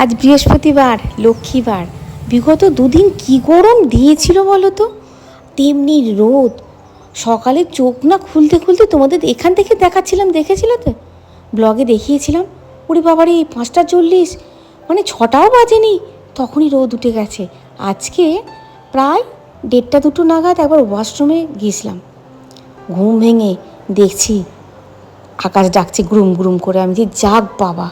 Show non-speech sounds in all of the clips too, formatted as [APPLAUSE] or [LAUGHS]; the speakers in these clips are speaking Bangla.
আজ বৃহস্পতিবার, লক্ষ্মীবার। বিগত দুদিন কি গরম দিয়েছিল বলো তো তেমনি রোদ। সকালে চোখ না খুলতে খুলতে তোমাদের এখান থেকে দেখাচ্ছিলাম, দেখেছিলে তো? ব্লগে দেখিয়েছিলাম, ওরে বাবারে, পাঁচটা চল্লিশ মানে ছটাও বাজেনি। তখনই রোদ উঠে গেছে। আজকে প্রায় দেড়টা দুটো নাগাদ একবার ওয়াশরুমে গিয়েছিলাম। ঘুম ভেঙে দেখছি, আকাশ ডাকছে গ্রুম গ্রুম করে। আমি যে, যাক বাবা,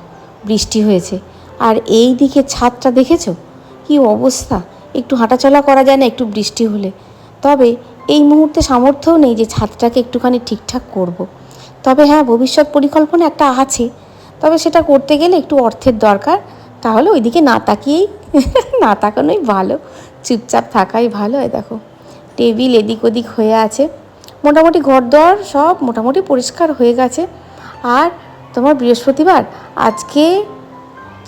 বৃষ্টি হয়েছে। আর এই দিকে ছাদটা দেখেছ? কি অবস্থা? একটু হাঁটাচলা করা যায় না একটু বৃষ্টি হলে। তবে এই মুহূর্তে সামর্থ্যও নেই যে ছাদটাকে একটুখানি ঠিকঠাক করব। তবে হ্যাঁ ভবিষ্যৎ পরিকল্পনা একটা আছে। তবে সেটা করতে গেলে একটু অর্থের দরকার। তাহলে ওইদিকে না তাকিয়েই, [LAUGHS] না তাকানোই ভালো। চুপচাপ থাকাই ভালো হয় দেখো। টেবিল এদিক ওদিক হয়ে আছে। মোটামুটি ঘরদোর সব মোটামুটি পরিষ্কার হয়ে গেছে। আর তোমার বৃহস্পতিবার? আজকে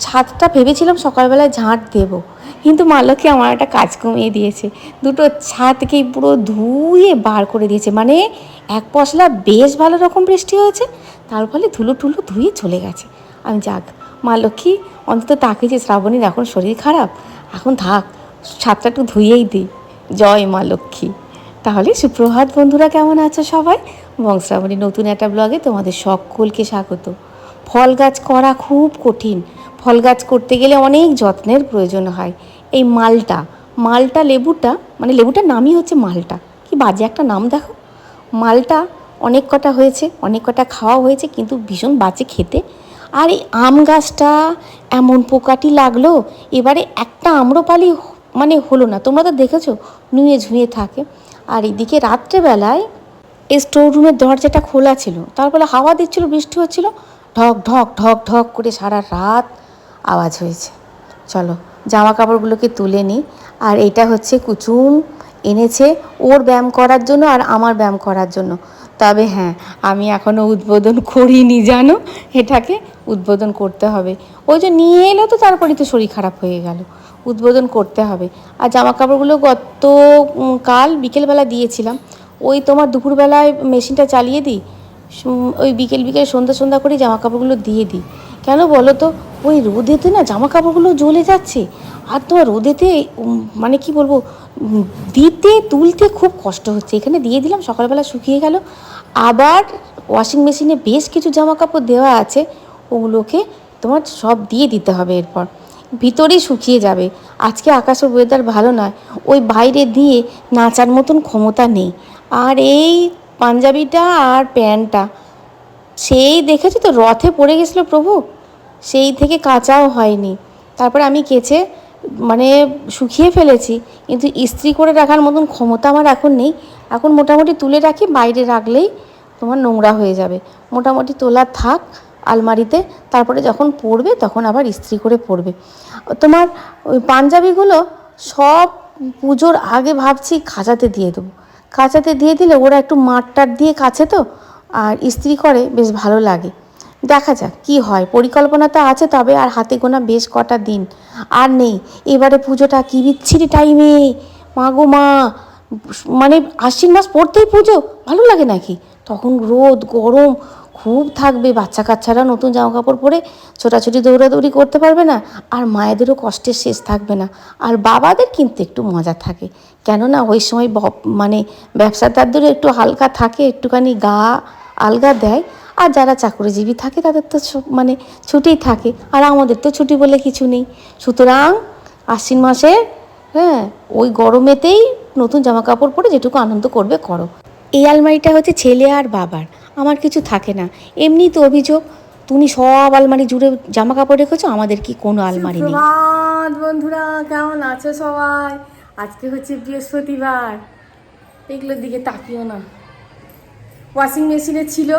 ছাদটা ভেবেছিলাম সকালবেলায় ঝাঁট দেবো, কিন্তু মালকী আমার একটা কাজ কমিয়ে দিয়েছে। দুটো ছাদকেই পুরো ধুয়ে বার করে দিয়েছে। মানে এক পশলা বেশ ভালো রকম বৃষ্টি হয়েছে, তার ফলে ধুলো টুলো ধুয়ে চলে গেছে। আমি যাক মা লক্ষ্মী অন্তত তাকে যে শ্রাবণীর এখন শরীর খারাপ, এখন থাক, ছাদটা একটু ধুয়েই দিই। জয় মা লক্ষ্মী তাহলে সুপ্রভাত বন্ধুরা, কেমন আছো সবাই? বংশ্রাবণী নতুন একটা ব্লগে তোমাদের সকলকে স্বাগত। ফল গাছ করা খুব কঠিন ফল গাছ করতে গেলে অনেক যত্নের প্রয়োজন হয়। এই মালটা মালটা লেবুটা মানে লেবুটার নামই হচ্ছে মালটা। কি বাজে একটা নাম দেখো। মালটা অনেক কটা হয়েছে, অনেক কটা খাওয়া হয়েছে, কিন্তু ভীষণ বাজে খেতে। আর এই আম গাছটা এমন পোকাটি লাগল, এবারে একটা আম্রপালি মানে হলো না। তোমরা তো দেখেছ, নুয়ে ঝুঁয়ে থাকে। আর এদিকে রাত্রেবেলায় এই স্টোর রুমের দরজাটা খোলা ছিল। তারপরে হাওয়া দিচ্ছিল, বৃষ্টি হচ্ছিল, ঢক ঢক ঢক ঢক করে সারা রাত আওয়াজ হয়েছে। চলো জামা কাপড়গুলোকে তুলে নিই আর এটা হচ্ছে কুচুম এনেছে ওর ব্যায়াম করার জন্য আর আমার ব্যায়াম করার জন্য। তবে হ্যাঁ আমি এখনও উদ্বোধন করিনি, জানো? এটাকে উদ্বোধন করতে হবে। ওই যে নিয়ে এলো তো, তারপরেই তো শরীর খারাপ হয়ে গেল। উদ্বোধন করতে হবে। আর জামা কাপড়গুলো গত কাল বিকেলবেলা দিয়েছিলাম। ওই তোমার দুপুরবেলায় মেশিনটা চালিয়ে দিই? ওই বিকেল বিকেল সন্ধ্যা সন্ধ্যা করে জামা কাপড়গুলো দিয়ে দিই। কেন বলো তো? ওই রোদেতে না জামা কাপড়গুলো জ্বলে যাচ্ছে। আর তোমার রোদেতে মানে কি বলব দিতে, তুলতে খুব কষ্ট হচ্ছে। এখানে দিয়ে দিলাম, সকালবেলা শুকিয়ে গেল। আবার ওয়াশিং মেশিনে বেশ কিছু জামা কাপড় দেওয়া আছে। ওগুলোকে তোমার সব দিয়ে দিতে হবে এরপর। ভিতরেই শুকিয়ে যাবে। আজকে আকাশের ওয়েদার ভালো নয়। ওই বাইরে দিয়ে নাচার মতন ক্ষমতা নেই। আর এই পাঞ্জাবিটা আর প্যান্টটা, সেই দেখেছ তো, রথে পড়ে গেছিল প্রভু? সেই থেকে কাঁচাও হয়নি। তারপরে আমি কেচে মানে শুকিয়ে ফেলেছি। কিন্তু ইস্ত্রি করে রাখার মতন ক্ষমতা আমার এখন নেই। এখন মোটামুটি তুলে রাখি, বাইরে রাখলেই তোমার নোংরা হয়ে যাবে। মোটামুটি তোলা থাক আলমারিতে, তারপরে যখন পরবে তখন আবার ইস্ত্রি করে পরবে তোমার ওই পাঞ্জাবিগুলো সব পুজোর আগে ভাবছি খাঁচাতে দিয়ে দেবো। কাঁচাতে দিয়ে দিলে ওরা একটু মাঠ টাট দিয়ে কাছে তো, আর ইস্ত্রি করে বেশ ভালো লাগে। দেখা যাক কি হয়। পরিকল্পনা তো আছে তবে আর হাতে গোনা বেশ কটা দিন। আর নেই। এবারে পুজোটা কি বিচ্ছিরি টাইমে মা গো মা। মানে আশ্বিন মাস পড়তেই পুজো? ভালো লাগে নাকি? তখন রোদ, গরম, খুব থাকবে। বাচ্চা কাচ্চারা নতুন জামা কাপড় পরে ছোটাছুটি, দৌড়াদৌড়ি করতে পারবে না। আর মায়েদেরও কষ্টের শেষ থাকবে না। আর বাবাদের কিন্তু একটু মজা থাকে। কেননা ওই সময় মানে ব্যবসাদারদেরও একটু হালকা থাকে। একটুখানি গা আলগা দেয়। আর যারা চাকরিজীবী থাকে, তাদের তো মানে ছুটি থাকে। আর আমাদের তো ছুটি বলে কিছু নেই। সুতরাং আশ্বিন মাসে হ্যাঁ ওই গরমেতেই নতুন জামা কাপড় পরে যেটুকু আনন্দ করবে, করো। এই আলমারিটা হচ্ছে ছেলে আর বাবার। আমার কিছু থাকে না। এমনি তো অভিযোগ, তুমি সব আলমারি জুড়ে জামা কাপড় রেখেছো, আমাদের কি কোনো আলমারি নেই? বন্ধুরা, কেমন আছো সবাই? আজকে হচ্ছে বৃহস্পতিবার। এগুলোর দিকে তাকিও না। ওয়াশিং মেশিনে ছিল।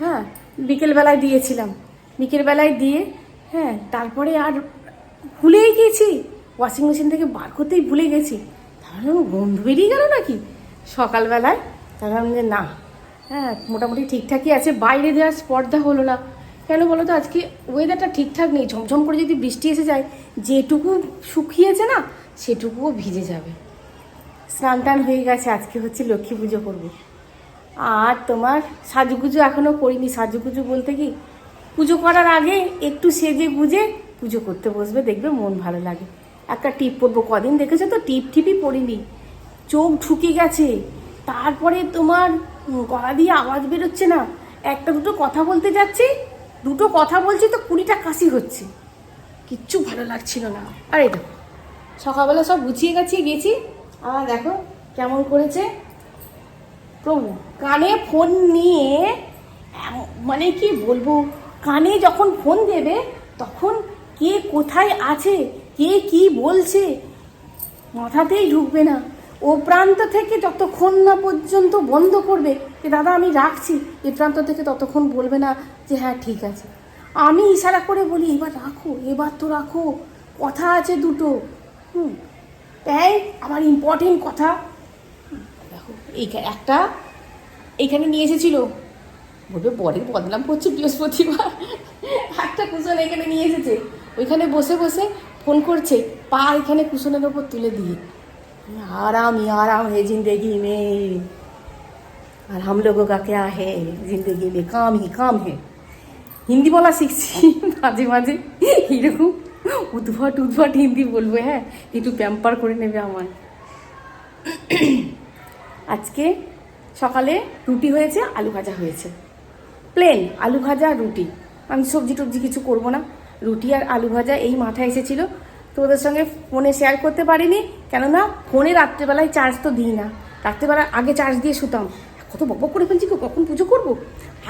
হ্যাঁ বিকেলবেলায় দিয়েছিলাম। বিকেলবেলায় দিয়ে হ্যাঁ তারপরে আর ভুলেই গেছি ওয়াশিং মেশিন থেকে বার করতেই ভুলে গেছি। তাহলে গন্ধ বেরিয়ে গেল নাকি? সকালবেলায় আমি যে না হ্যাঁ মোটামুটি ঠিকঠাকই আছে। বাইরে দেওয়ার স্পর্ধা হলো না। কেন বলো তো, আজকে ওয়েদারটা ঠিকঠাক নেই। ঝমঝম করে যদি বৃষ্টি এসে যায়, যেটুকু শুকিয়েছে না, সেটুকুও ভিজে যাবে। স্নান টান হয়ে গেছে, আজকে হচ্ছে লক্ষ্মী পুজো করব। আর তোমার সাজুগুজু এখনও করিনি। সাজুগুজু বলতে কি, পুজো করার আগে একটু সেজে গুজে পুজো করতে বসবে, দেখবে মন ভালো লাগে। একটা টিপ পরবো, কদিন দেখেছ তো? টিপ টিপই পরিনি। চোখ ঢুকে গেছে। তারপরে তোমার গলা দিয়ে আওয়াজ বেরোচ্ছে না। একটা দুটো কথা বলতে যাচ্ছি, দুটো কথা বলছি তো কুড়িটা কাশি হচ্ছে। কিচ্ছু ভালো লাগছিল না। আরে দেখো, সকালবেলা সব গুছিয়ে গাছিয়ে গেছি। আর দেখো কেমন করেছে। প্রভু, কানে ফোন নিয়ে মানে কি বলব, কানে যখন ফোন দেবে, তখন কে কোথায় আছে, কে কি বলছে, মাথাতেই ঢুকবে না। ও প্রান্ত থেকে যতক্ষণ না পর্যন্ত বন্ধ করবে যে, দাদা, আমি রাখছি। এ প্রান্ত থেকে ততক্ষণ বলবে না যে হ্যাঁ ঠিক আছে। আমি ইশারা করে বলি, এবার রাখো, এবার তো রাখো। কথা আছে দুটো। হুম, তাই আমার ইম্পর্টেন্ট কথা দেখো এই একটা এইখানে নিয়ে এসেছিল বলবে বরের বদনাম করছে বৃহস্পতিবার একটা কুশন এখানে নিয়ে এসেছে ওইখানে বসে বসে ফোন করছে পা এখানে কুশনের ওপর তুলে দিয়ে आराम ही आराम है जिंदगी में और हम लोगों का क्या है जिंदगी में काम ही काम है হিন্দি বলা শিখছি মাঝে মাঝে এরকম উদ্ভট উদ্ভট হিন্দি বলবো হ্যাঁ একটু প্যাম্পার করে নেবে আমার আজকে সকালে রুটি হয়েছে, আলু ভাজা হয়েছে। প্লেন আলু ভাজা, রুটি। আমি সবজি টবজি কিছু করব না। রুটি আর আলু ভাজা এই মাথায় এসেছিল। তো ওদের সঙ্গে ফোনে শেয়ার করতে পারিনি, কেননা ফোনে রাত্রেবেলায় চার্জ তো দিই না। রাত্রেবেলা আগে চার্জ দিয়ে শুতাম। কত বক করে ফেলছি কখন পুজো করব?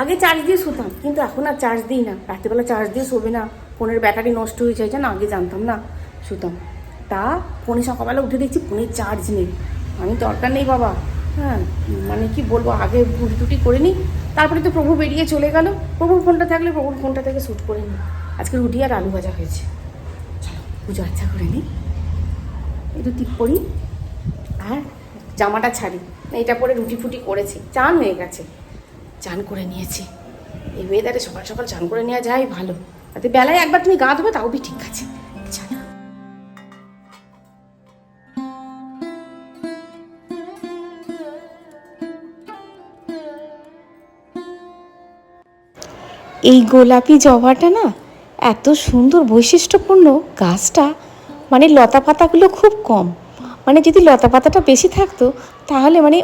আগে চার্জ দিয়ে শুতাম, কিন্তু এখন আর চার্জ দিই না। রাত্রেবেলা চার্জ দিয়ে শোবে না। ফোনের ব্যাটারি নষ্ট হয়ে যায় না আগে জানতাম না, শুতাম। তা ফোনে সকালবেলা উঠে দেখছি ফোনে চার্জ নেই। আমি দরকার নেই বাবা। হ্যাঁ মানে কি বলব, আগে ভুটি টুটি করে নিই তারপরে তো প্রভু বেরিয়ে চলে গেল। প্রভুর ফোনটা থাকলে প্রভুর ফোনটা থেকে শ্যুট করে নিই আজকে রুটি আর আলু ভাজা হয়েছে। চলো, পুজো আচ্ছা করে নিই একটু টিপ পরি আর জামাটা ছাড়ি। এটা পরে রুটি ফুটি করেছি। চান হয়ে গেছে। চান করে নিয়েছি। এই ওয়েদারে সকাল সকাল চান করে নেওয়া যায় ভালো। তাতে বেলায় একবার তুমি গা ধোবে, তাও বি ঠিক আছে। এই গোলাপি জবাটা না এত সুন্দর বৈশিষ্ট্যপূর্ণ গাছটা মানে লতা পাতাগুলো খুব কম। মানে যদি লতা পাতাটা বেশি থাকতো, তাহলে মানে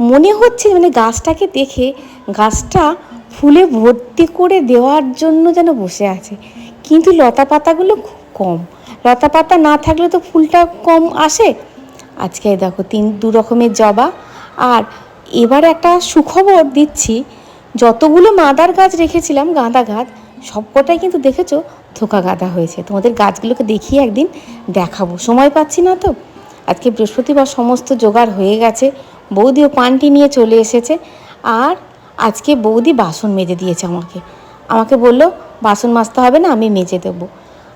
মনে হচ্ছে মানে গাছটাকে দেখে গাছটা ফুলে ভর্তি করে দেওয়ার জন্য যেন বসে আছে। কিন্তু লতা পাতাগুলো খুব কম। লতা পাতা না থাকলে তো ফুলটা কম আসে। আজকে দেখো তিন, দু রকমের জবা। আর এবার একটা সুখবর দিচ্ছি যতগুলো মাদার গাছ রেখেছিলাম, গাঁদা গাছ, সবকটাই কিন্তু দেখেছ থোকা গাঁদা হয়েছে। তোমাদের গাছগুলোকে দেখিয়ে একদিন দেখাবো। সময় পাচ্ছি না তো? আজকে বৃহস্পতিবার সমস্ত জোগাড় হয়ে গেছে। বৌদিও পানটি নিয়ে চলে এসেছে। আর আজকে বৌদি বাসন মেজে দিয়েছে আমাকে। আমাকে বলল, বাসন মাজতে হবে না, আমি মেজে দেবো।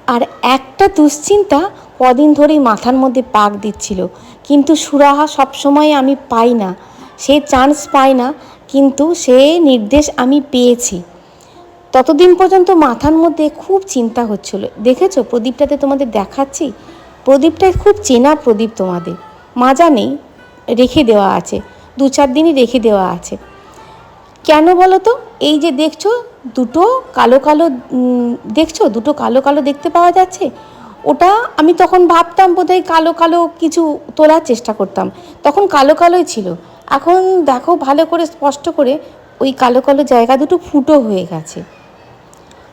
আর একটা দুশ্চিন্তা কদিন ধরেই মাথার মধ্যে পাক দিচ্ছিল। কিন্তু সুরাহা সবসময় আমি পাই না। সে চান্স পাই না। কিন্তু সে নির্দেশ আমি পেয়েছি। ততদিন পর্যন্ত মাথার মধ্যে খুব চিন্তা হচ্ছিল। দেখেছ, প্রদীপটাতে তোমাদের দেখাচ্ছি? প্রদীপটা খুব চেনা প্রদীপ তোমাদের। মাজা নেই রেখে দেওয়া আছে। দু চার দিনই রেখে দেওয়া আছে। কেন বলো তো? এই যে দেখছ, দুটো কালো কালো দেখছ? দুটো কালো কালো দেখতে পাওয়া যাচ্ছে? ওটা আমি তখন ভাবতাম বোধহয় কালো কালো কিছু তোলার চেষ্টা করতাম। তখন কালো কালোই ছিল। এখন দেখো ভালো করে স্পষ্ট করে ওই কালো কালো জায়গা দুটো ফুটো হয়ে গেছে।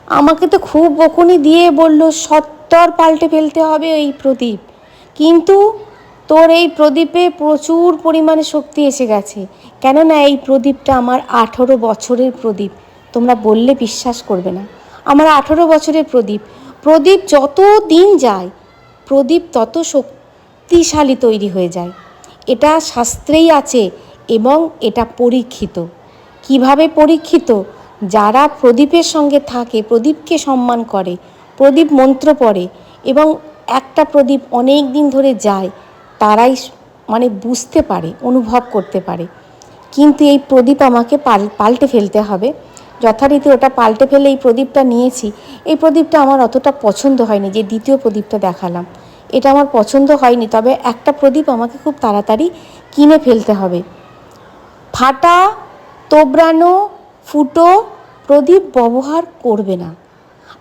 আমাকে তো খুব বকুনি দিয়ে বলল, সত্তর পাল্টে ফেলতে হবে এই প্রদীপ। কিন্তু তোর এই প্রদীপে প্রচুর পরিমাণে শক্তি এসে গেছে। কেননা এই প্রদীপটা আমার আঠেরো বছরের প্রদীপ। তোমরা বললে বিশ্বাস করবে না। আমার আঠেরো বছরের প্রদীপ। প্রদীপ যত দিন যায়, প্রদীপ তত শক্তিশালী তৈরি হয়ে যায়। এটা শাস্ত্রেই আছে এবং এটা পরীক্ষিত। কীভাবে পরীক্ষিত? যারা প্রদীপের সঙ্গে থাকে, প্রদীপকে সম্মান করে, প্রদীপ মন্ত্র পড়ে এবং একটা প্রদীপ অনেক দিন ধরে যায়, তারাই মানে বুঝতে পারে, অনুভব করতে পারে। কিন্তু এই প্রদীপ আমাকে পাল পাল্টে ফেলতে হবে। যথারীতি ওটা পাল্টে ফেলে এই প্রদীপটা নিয়েছি। এই প্রদীপটা আমার অতটা পছন্দ হয়নি, যে দ্বিতীয় প্রদীপটা দেখালাম। এটা আমার পছন্দ হয়নি, তবে একটা প্রদীপ আমাকে খুব তাড়াতাড়ি কিনে ফেলতে হবে। ফাটা, তোবড়ানো, ফুটো প্রদীপ ব্যবহার করবে না।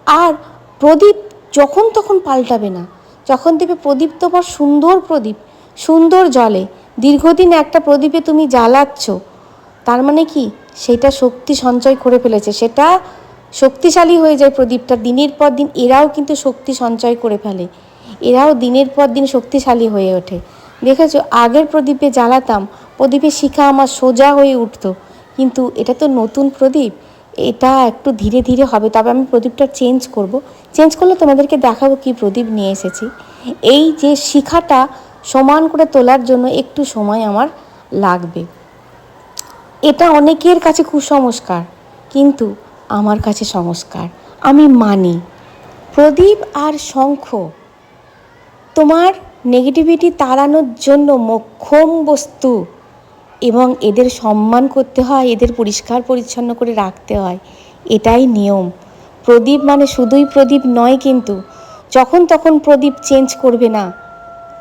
আর প্রদীপ যখন তখন পাল্টাবে না। যখন দেবে প্রদীপ তোমার সুন্দর প্রদীপ, সুন্দর জলে দীর্ঘদিন একটা প্রদীপে তুমি জ্বালাচ্ছ, তার মানে কি? সেটা শক্তি সঞ্চয় করে ফেলেছে। সেটা শক্তিশালী হয়ে যায় প্রদীপটা। দিনের পর দিন এরাও কিন্তু শক্তি সঞ্চয় করে ফেলে। এরাও দিনের পর দিন শক্তিশালী হয়ে ওঠে। দেখেছ, আগের প্রদীপে জ্বালাতাম, প্রদীপের শিখা আমার সোজা হয়ে উঠতো। কিন্তু এটা তো নতুন প্রদীপ। এটা একটু ধীরে ধীরে হবে, তবে আমি প্রদীপটা চেঞ্জ করব। চেঞ্জ করলে তোমাদেরকে দেখাবো কি প্রদীপ নিয়ে এসেছি। এই যে শিখাটা সমান করে তোলার জন্য একটু সময় আমার লাগবে। এটা অনেকের কাছে কুসংস্কার কিন্তু আমার কাছে সংস্কার। আমি মানি। প্রদীপ আর শঙ্খ তোমার নেগেটিভিটি তাড়ানোর জন্য মোক্ষম বস্তু এবং এদের সম্মান করতে হয়, এদের পরিষ্কার পরিচ্ছন্ন করে রাখতে হয়। এটাই নিয়ম। প্রদীপ মানে শুধুই প্রদীপ নয় কিন্তু, যখন তখন প্রদীপ চেঞ্জ করবে না।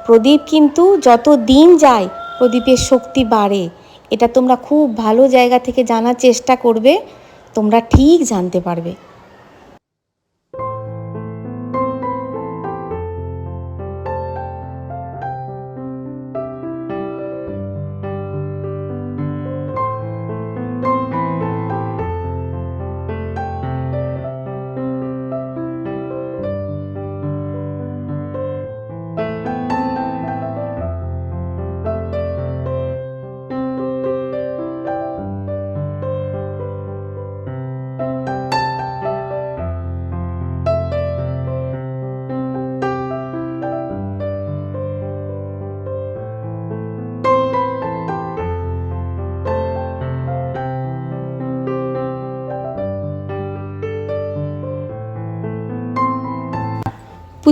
প্রদীপ কিন্তু যত দিন যায়, প্রদীপের শক্তি বাড়ে। এটা তোমরা খুব ভালো জায়গা থেকে জানার চেষ্টা করবে, তোমরা ঠিক জানতে পারবে।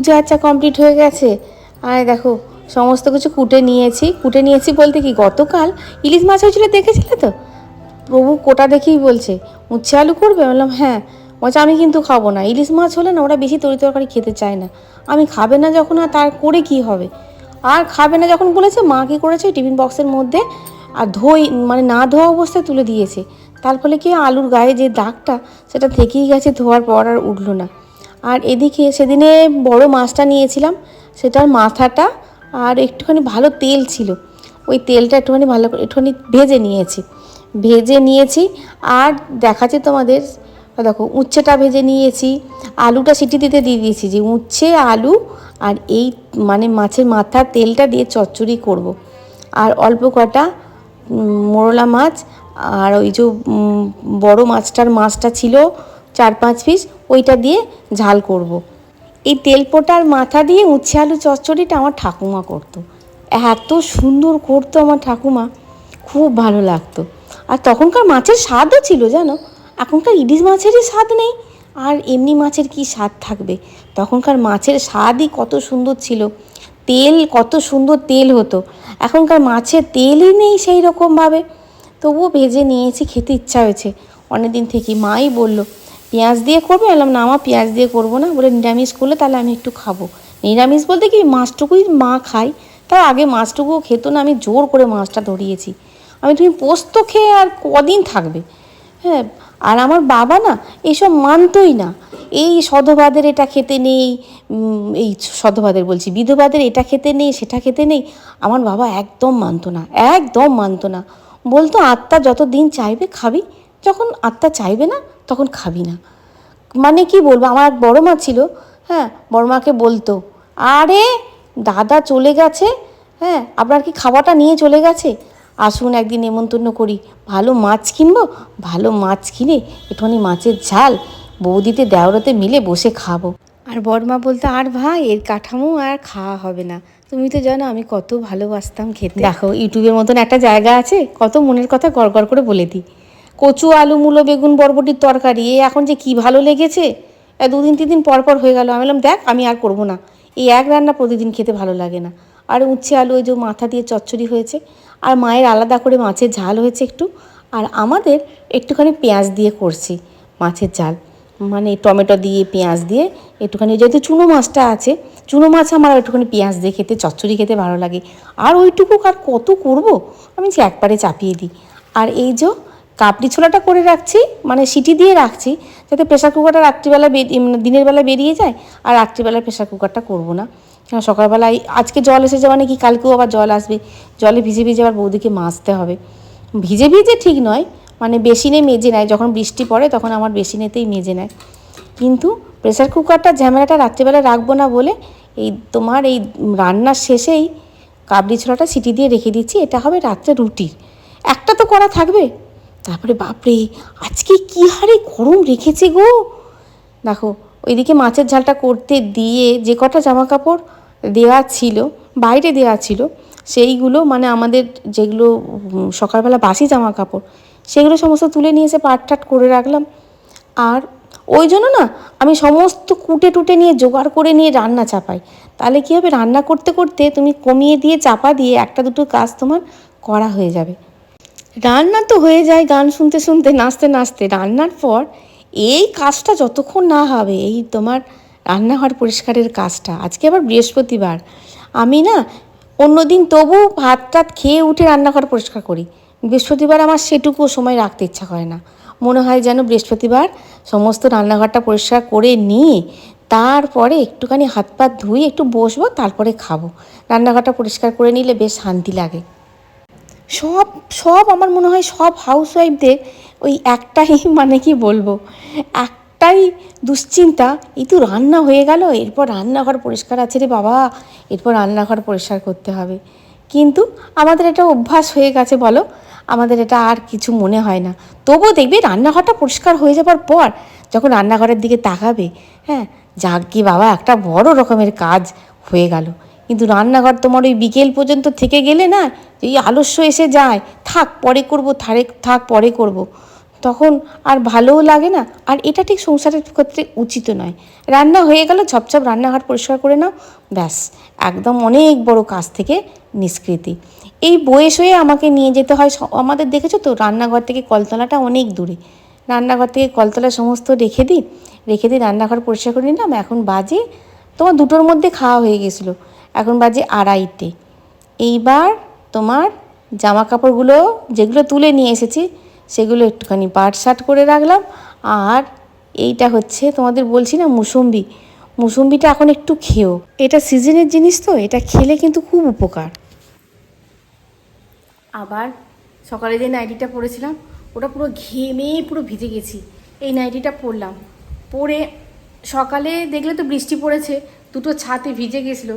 পুজো আচ্ছা কমপ্লিট হয়ে গেছে। আর দেখো, সমস্ত কিছু কুটে নিয়েছি। কুটে নিয়েছি বলতে কি, গতকাল ইলিশ মাছ হয়েছিল, দেখেছিলে তো? প্রভু কোটা দেখেই বলছে, উচ্ছে আলু করবে? বললাম হ্যাঁ। বলছে, আমি কিন্তু খাব না। ইলিশ মাছ হলে না, ওরা বেশি তরি তরকারি খেতে চায় না। আমি খাবে না যখন, আর তার করে কি হবে? আর খাবে না যখন বলেছে, মা কী করেছে, টিফিন বক্সের মধ্যে, আর ধোই মানে না ধোয়া অবস্থায় তুলে দিয়েছে। তার ফলে কি আলুর গায়ে যে দাগটা, সেটা থেকেই গেছে, ধোয়ার পর আর উঠল না। আর এদিকে সেদিনে বড় মাছটা নিয়েছিলাম, সেটার মাথাটা আর একটুখানি ভালো তেল ছিল ওই তেলটা একটুখানি ভালো করে একটুখানি ভেজে নিয়েছি ভেজে নিয়েছি আর দেখাচ্ছি তোমাদের, দেখো উচ্ছেটা ভেজে নিয়েছি, আলুটা সিটি দিতে দিয়ে দিয়েছি যে উচ্ছে, আলু আর এই মানে মাছের মাথার তেলটা দিয়ে চচ্চড়ি করব। আর অল্প কটা মোরলা মাছ আর ওই যে বড় মাছটার মাছটা ছিল চার পাঁচ পিস ওইটা দিয়ে ঝাল করব। এই তেলপোটার মাথা দিয়ে উচ্ছে আলু চচ্চড়িটা আমার ঠাকুমা করতো। এত সুন্দর করতো আমার ঠাকুমা, খুব ভালো লাগতো। আর তখনকার মাছের স্বাদও ছিল, জানো? এখনকার ইলিশ মাছেরই স্বাদ নেই, আর এমনি মাছের কি স্বাদ থাকবে? তখনকার মাছের স্বাদই কত সুন্দর ছিল। তেল, কত সুন্দর তেল হতো। এখনকার মাছের তেলই নেই সেই রকমভাবে। তবুও ভেজে নিয়েছি, খেতে ইচ্ছা হয়েছে। অনেক দিন থেকে মাই বলল পেঁয়াজ দিয়ে করবে। বললাম, না আমার পেঁয়াজ দিয়ে করব না। বলে, নিরামিষ করলে তাহলে আমি একটু খাব। নিরামিষ বলতে কি, মাছটুকুই মা খায়। তার আগে মাছটুকুও খেত না, আমি জোর করে মাছটা ধরিয়েছি। আমি তুমি পোস্ত খেয়ে আর কদিন থাকবে? হ্যাঁ আর আমার বাবা না, এসব মানতই না। এই সধবাদের এটা খেতে নেই এই সধবাদের বলছি, বিধবাদের এটা খেতে নেই, সেটা খেতে নেই। আমার বাবা একদম মানতো না, একদম মানতো না। বলতো, আত্মা যত দিন চাইবে খাবি। যখন আত্মা চাইবে না তখন খাবি না। মানে কি বলব? আমার এক বড় মা ছিল হ্যাঁ বড় মাকে বলতো, আরে, দাদা চলে গেছে হ্যাঁ আপনার কি খাওয়াটা নিয়ে চলে গেছে? আসুন একদিন নেমন্তন্ন করি। ভালো মাছ কিনবো? ভালো মাছ কিনে একটুখানি মাছের ঝাল। বৌদিতে দেওরাতে মিলে বসে খাব। আর বড়মা বলতো, আর ভাই, এর কাঠামো আর খাওয়া হবে না। তুমি তো জানো আমি কত ভালোবাসতাম খেতে। দেখো, ইউটিউবের মতন একটা জায়গা আছে, কত মনের কথা গড় গড় করে বলে দিই। কচু, আলু, মূলো, বেগুন, বরবটির তরকারি, এ এখন যে কি ভালো লেগেছে? দুদিন তিন দিন পর পর হয়ে গেল। আমি বললাম, দেখ, আমি আর করব না। এই এক রান্না প্রতিদিন খেতে ভালো লাগে না। আর উচ্ছে আলু, ওই যে মাথা দিয়ে চচ্চড়ি হয়েছে, আর মায়ের আলাদা করে মাছের ঝাল হয়েছে একটু। আর আমাদের একটুখানি পেঁয়াজ দিয়ে করছি মাছের ঝাল। মানে টমেটো দিয়ে, পেঁয়াজ দিয়ে একটুখানি, যেহেতু চুনো মাছটা আছে, চুনো মাছ আমার একটুখানি পেঁয়াজ দিয়ে খেতে, চচ্চড়ি খেতে ভালো লাগে। আর ওইটুকু আর কত করব? আমি যে একবারে চাপিয়ে দিই। আর এই যে কাপড়ি ছোলাটা করে রাখছি মানে সিটি দিয়ে রাখছি, যাতে প্রেশার কুকারটা রাত্রিবেলা মানে দিনের বেলা বেরিয়ে যায় আর রাত্রিবেলা প্রেশার কুকারটা করব না। কারণ সকালবেলায়, আজকে জল এসেছে মানে কি, কালকেও আবার জল আসবে, জলে ভিজে ভিজে আবার বৌদিকে মাজতে হবে। ভিজে ভিজে ঠিক নয় মানে বেসিনে মেজে নেয়, যখন বৃষ্টি পড়ে তখন আমার বেসিনেতেই মেজে নেয়। কিন্তু প্রেশার কুকারটা ঝামেলাটা রাত্রিবেলা রাখব না বলে এই তোমার এই রান্নার শেষেই কাবলি ছোলাটা সিটি দিয়ে রেখে দিচ্ছি, এটা হবে রাত্রে রুটির। একটা তো করা থাকবে তারপরে, বাপরে, আজকে কী হারে গরম রেখেছে গো? দেখো, ওইদিকে মাছের ঝালটা করতে দিয়ে যে কটা জামা কাপড় দেওয়া ছিল, বাইরে দেওয়া ছিল, সেইগুলো মানে আমাদের যেগুলো সকালবেলা বাসি জামা কাপড় সেগুলো সমস্ত তুলে নিয়ে এসে পাট টাট করে রাখলাম। আর ওই জন্য না, আমি সমস্ত কুটে টুটে নিয়ে, জোগাড় করে নিয়ে রান্না চাপাই। তাহলে কী হবে? রান্না করতে করতে তুমি কমিয়ে দিয়ে, চাপা দিয়ে একটা দুটো কাজ তোমার করা হয়ে যাবে। রান্না তো হয়ে যায় গান শুনতে শুনতে, নাচতে নাচতে। রান্নার পর এই কাজটা যতক্ষণ না হবে, এই তোমার রান্নাঘর পরিষ্কারের কাজটা, আজকে আবার বৃহস্পতিবার, আমি না অন্যদিন তবু ভাত টাত খেয়ে উঠে রান্নাঘর পরিষ্কার করি। বৃহস্পতিবার আমার সেটুকুও সময় রাখতে ইচ্ছা করে না। মনে হয় যেন বৃহস্পতিবার সমস্ত রান্নাঘরটা পরিষ্কার করে নিয়ে তারপরে একটুখানি হাত পা ধুয়ে একটু বসবো, তারপরে খাব। রান্নাঘরটা পরিষ্কার করে নিলে বেশ শান্তি লাগে। সব সব আমার মনে হয় সব হাউস ওয়াইফদের ওই একটাই [LAUGHS] মানে কি বলব, একটাই দুশ্চিন্তা, এই তো রান্না হয়ে গেল, এরপর রান্নাঘর পরিষ্কার আছে রে বাবা, এরপর রান্নাঘর পরিষ্কার করতে হবে। কিন্তু আমাদের এটা অভ্যাস হয়ে গেছে বলো, আমাদের এটা আর কিছু মনে হয় না। তবুও দেখবে রান্নাঘরটা পরিষ্কার হয়ে যাবার পর যখন রান্নাঘরের দিকে তাকাবে হ্যাঁ যাক কি বাবা, একটা বড় রকমের কাজ হয়ে গেল। কিন্তু রান্নাঘর তোমার ওই বিকেল পর্যন্ত থেকে গেলে না, এই আলস্য এসে যায়। থাক, পরে করব, থারে, থাক, পরে করব। তখন আর ভালোও লাগে না, আর এটা ঠিক সংসারের ক্ষেত্রে উচিত নয়। রান্না হয়ে গেল, ঝপঝপ রান্নাঘর পরিষ্কার করে নাও, ব্যাস। একদম অনেক বড় কাজ থেকে নিষ্কৃতি। এই বয়স হয়ে আমাকে নিয়ে যেতে হয় আমাদের দেখেছ তো, রান্নাঘর থেকে কলতলাটা অনেক দূরে। রান্নাঘর থেকে কলতলা সমস্ত রেখে দিই রেখে দিই, রান্নাঘর পরিষ্কার করে নিলাম, এখন বাজে। তোমার দুটোর মধ্যে খাওয়া হয়ে গেছিল। এখন বাজে আড়াইতে। এইবার তোমার জামা কাপড়গুলো যেগুলো তুলে নিয়ে এসেছি, সেগুলো একটুখানি পাট শাট করে রাখলাম। আর এইটা হচ্ছে তোমাদের বলছি না মুসম্বি। মুসম্বিটা এখন একটু খেও। এটা সিজনের জিনিস তো, এটা খেলে কিন্তু খুব উপকার। আবার সকালে যে নাইটিটা পরেছিলাম, ওটা পুরো ঘেমে পুরো ভিজে গেছি। এই নাইটিটা পরলাম। পরে সকালে দেখলে তো বৃষ্টি পড়েছে, দুটো ছাতে ভিজে গেছিল।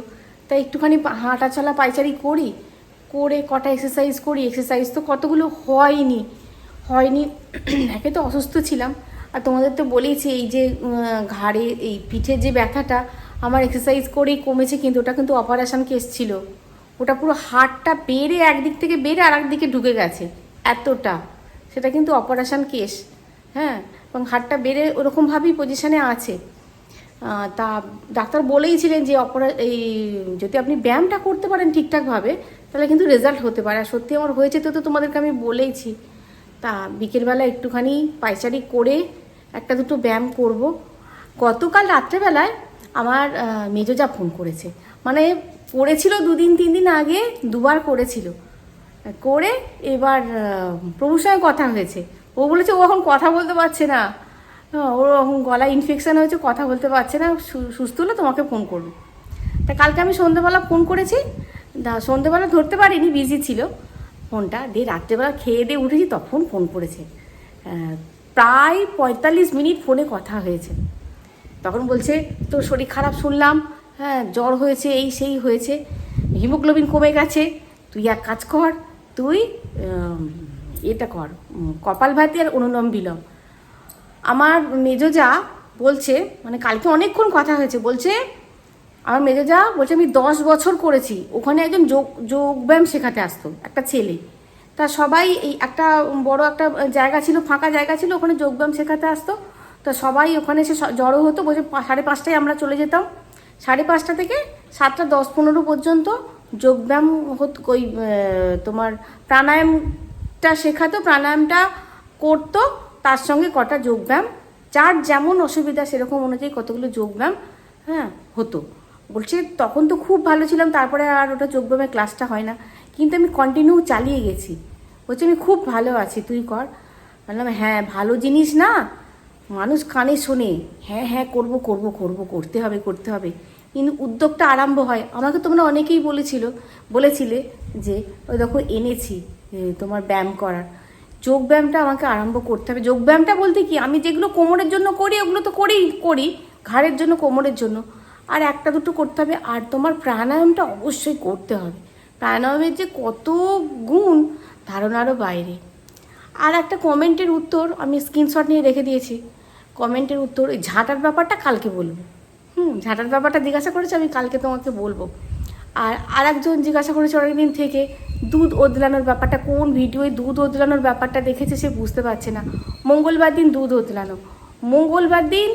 তাই একটুখানি হাঁটা চলা পাইচারি করি, করে কটা এক্সারসাইজ করি। এক্সারসাইজ তো কতগুলো হয়নি হয়নি, [CLEARS THROAT] একে তো অসুস্থ ছিলাম। আর তোমাদের তো বলেইছি, এই যে ঘাড়ে, এই পিঠের যে ব্যথাটা, আমার এক্সারসাইজ করেই কমেছে, কিন্তু ওটা কিন্তু অপারেশান কেস ছিল। ওটা পুরো হাড়টা বেড়ে একদিক থেকে বেড়ে আর একদিকে ঢুকে গেছে, এতটা। সেটা কিন্তু অপারেশান কেস হ্যাঁ? এবং হাড়টা বেড়ে ওরকমভাবেই পজিশানে আছে। তা ডাক্তার বলেইছিলেন যে অপারে, এই যদি আপনি ব্যায়ামটা করতে পারেন ঠিকঠাকভাবে, তাহলে কিন্তু রেজাল্ট হতে পারে। আর সত্যি আমার হয়েছে তো তো তোমাদেরকে আমি বলেইছি। তা বিকেলবেলা একটুখানি পাইচারি করে একটা দুটো ব্যায়াম করব। গতকাল রাত্রেবেলায় আমার মেজোজা ফোন করেছে। মানে করেছিল দুদিন, তিন দিন আগে, দুবার করেছিল। করে এবার প্রভুর সঙ্গে কথা হয়েছে। ও বলেছে, ও এখন কথা বলতে পারছে না। ওর গলায় ইনফেকশন হয়েছে কথা বলতে পারছে না সুস্থ হলে তোমাকে ফোন করব। তা কালকে আমি সন্ধেবেলা ফোন করেছি দা সন্ধেবেলা ধরতে পারিনি বিজি ছিল। ফোনটা দিয়ে রাত্রেবেলা খেয়ে দিয়ে উঠেছি তখন ফোন করেছে। প্রায় পঁয়তাল্লিশ মিনিট ফোনে কথা হয়েছে। তখন বলছে তোর শরীর খারাপ শুনলাম হ্যাঁ জ্বর হয়েছে এই সেই হয়েছে হিমোগ্লোবিন কমে গেছে তুই এক কাজ কর তুই এটা কর উম, কপালভাতি আর অনুলম বিলম। আমার মেজোজা বলছে মানে কালকে অনেকক্ষণ কথা হয়েছে, বলছে, আমার মেজোজা বলছে আমি দশ বছর করেছি, ওখানে একজন যোগ যোগব্যায়াম শেখাতে আসতো, একটা ছেলে। তা সবাই এই একটা বড় একটা জায়গা ছিল, ফাঁকা জায়গা ছিল, ওখানে যোগব্যায়াম শেখাতে আসতো। তো সবাই ওখানে এসে জড়ো হতো, বলছে সাড়ে পাঁচটায় আমরা চলে যেতাম। সাড়ে পাঁচটা থেকে সাতটা দশ পনেরো পর্যন্ত যোগব্যায়াম হতো, ওই তোমার প্রাণায়ামটা শেখাতো, প্রাণায়ামটা করতো। তার সঙ্গে কটা যোগব্যায়াম, যার যেমন অসুবিধা সেরকম অনুযায়ী কতগুলো যোগব্যায়াম হ্যাঁ হতো। বলছে, তখন তো খুব ভালো ছিলাম, তারপরে আর ওটা যোগব্যায়ামের ক্লাসটা হয় না। কিন্তু আমি কন্টিনিউ চালিয়ে গেছি। বলছে, আমি খুব ভালো আছি, তুই কর। বললাম হ্যাঁ ভালো জিনিস না। মানুষ কানে শোনে। হ্যাঁ হ্যাঁ করব করব করব, করতে হবে করতে হবে। কিন্তু উদ্যোগটা আরম্ভ হয়। আমাকে তোমরা অনেকেই বলেছিল, বলেছিলে যে, ওই দেখো, এনেছি তোমার ব্যায়াম করার। যোগ ব্যায়ামটা আমাকে আরম্ভ করতে হবে। যোগ ব্যায়ামটা বলতে কি? আমি যেগুলো কোমরের জন্য করি, ওগুলো তো করেই করি, ঘাড়ের জন্য, কোমরের জন্য। আর একটা দুটো করতে হবে। আর তোমার প্রাণায়ামটা অবশ্যই করতে হবে। প্রাণায়ামের যে কত গুণ ধারণারও বাইরে। আর একটা কমেন্টের উত্তর আমি স্ক্রিনশট নিয়ে রেখে দিয়েছি। কমেন্টের উত্তর ওই ঝাঁটার ব্যাপারটা কালকে বলব। হুম, ঝাঁটার ব্যাপারটা জিজ্ঞাসা করেছে, আমি কালকে তোমাকে বলব। আর আর একজন জিজ্ঞাসা করেছে অনেকদিন থেকে, দুধ ওদলানোর ব্যাপারটা, কোন ভিডিওয় দুধ ওদলানোর ব্যাপারটা দেখেছে সে বুঝতে পারছে না। মঙ্গলবার দিন দুধ ওদলানো। মঙ্গলবার দিন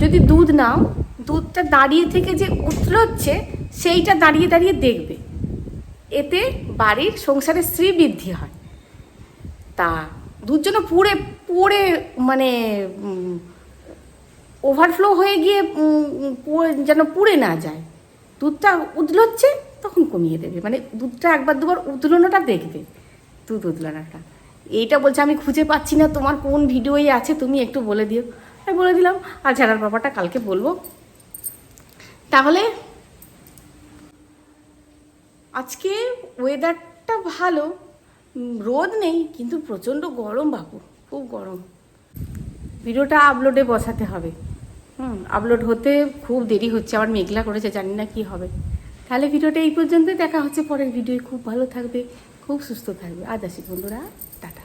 যদি দুধ নাও, দুধটা দাঁড়িয়ে থেকে যে উতলোচ্ছে, সেইটা দাঁড়িয়ে দাঁড়িয়ে দেখবে। এতে বাড়ির সংসারে স্ত্রী বৃদ্ধি হয়। তা দুধ যেন পুড়ে পুড়ে মানে ওভারফ্লো হয়ে গিয়ে যেন পুড়ে না যায়। দুধটা উদলোচ্ছে তখন কমিয়ে দেবে। মানে দুধটা একবার দুবার উদলানোটা দেখবে, দুধ উদলানোটা এইটা বলছে, আমি খুঁজে পাচ্ছি না তোমার কোন ভিডিওই আছে, তুমি একটু বলে দিও। আমি বলে দিলাম, আর ঝাড়ার ব্যাপারটা কালকে বলব। তাহলে আজকে ওয়েদারটা ভালো রোদ নেই, কিন্তু প্রচণ্ড গরম বাবু খুব গরম। ভিডিওটা আপলোডে বসাতে হবে। হুম আপলোড হতে খুব দেরি হচ্ছে, আবার মেঘলা করেছে, জানি না কি হবে। তাহলে ভিডিওটা এই পর্যন্তই, দেখা হচ্ছে পরের ভিডিও খুব ভালো থাকবে, খুব সুস্থ থাকবে। আজ আসি বন্ধুরা, টাটা।